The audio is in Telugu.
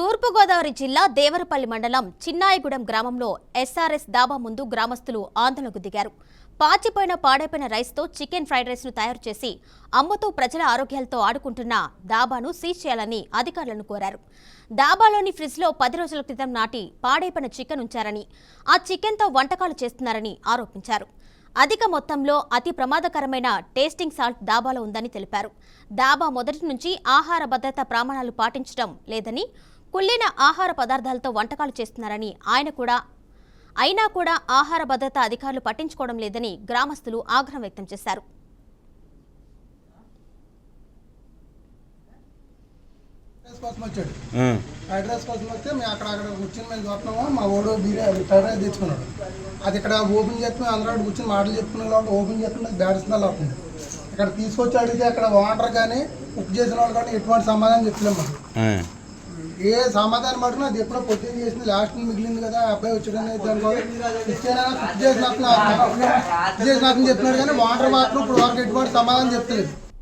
తూర్పుగోదావరి జిల్లా దేవరపల్లి మండలం చిన్నాయిగూడెం గ్రామంలో ఎస్ఆర్ఎస్ దాబా ముందు గ్రామస్తులు ఆందోళనకు దిగారు. పాచిపోయిన పాడైపోయిన రైస్తో చికెన్ ఫ్రైడ్ రైస్ను తయారు చేసి అమ్ముతూ ప్రజల ఆరోగ్యాలతో ఆడుకుంటున్న దాబాను సీజ్ చేయాలని అధికారులను కోరారు. దాబాలోని ఫ్రిడ్జ్లో పది రోజుల క్రితం నాటి పాడైపోయిన చికెన్ ఉంచారని ఆ చికెన్తో వంటకాలు చేస్తున్నారని ఆరోపించారు. అధిక మొత్తంలో అతి ప్రమాదకరమైన టేస్టింగ్ సాల్ట్ దాబాలో ఉందని తెలిపారు. దాబా మొదటి నుంచి ఆహార భద్రత ప్రమాణాలు పాటించడం లేదని కుళ్ళిన ఆహార పదార్థాలతో వంటకాలు చేస్తున్నారని ఆయన కూడా. అయినా కూడా ఆహార భద్రత అధికారులు పట్టించుకోవడం లేదని గ్రామస్తులు ఆగ్రహం వ్యక్తం చేశారు. రైస్ కోసం వచ్చాడు. వస్తే మేము అక్కడ అక్కడ కూర్చొని మేము చూస్తున్నాము. మా ఓడు బిర్యానీ ఫ్రైడ్ రైస్ తెచ్చుకున్నాడు. అది ఇక్కడ ఓపెన్ చేస్తే మేము అందరూ అక్కడ కూర్చొని మాటలు చెప్పుకునే లోపల ఓపెన్ చేస్తే నాకు బ్యాడ్ స్మెల్ అవుతుంది ఇక్కడ తీసుకొచ్చి అడిగితే అక్కడ వాటర్ కానీ కుక్ చేసిన వాళ్ళు కానీ ఎటువంటి సమాధానం చెప్పలేము ఏ సమాధానం పడుతున్నా అది ఎప్పుడో పొద్దున్న చేసింది లాస్ట్ మిగిలింది కదా ఆ అబ్బాయి వచ్చాడని దానికోసం ఇచ్చేనా? కుక్ చేసిన కుక్ చేసిన అతను చెప్తున్నాడు కానీ వాటర్ మాత్రం ఇప్పుడు వరకు ఎటువంటి సమాధానం చెప్తలేదు.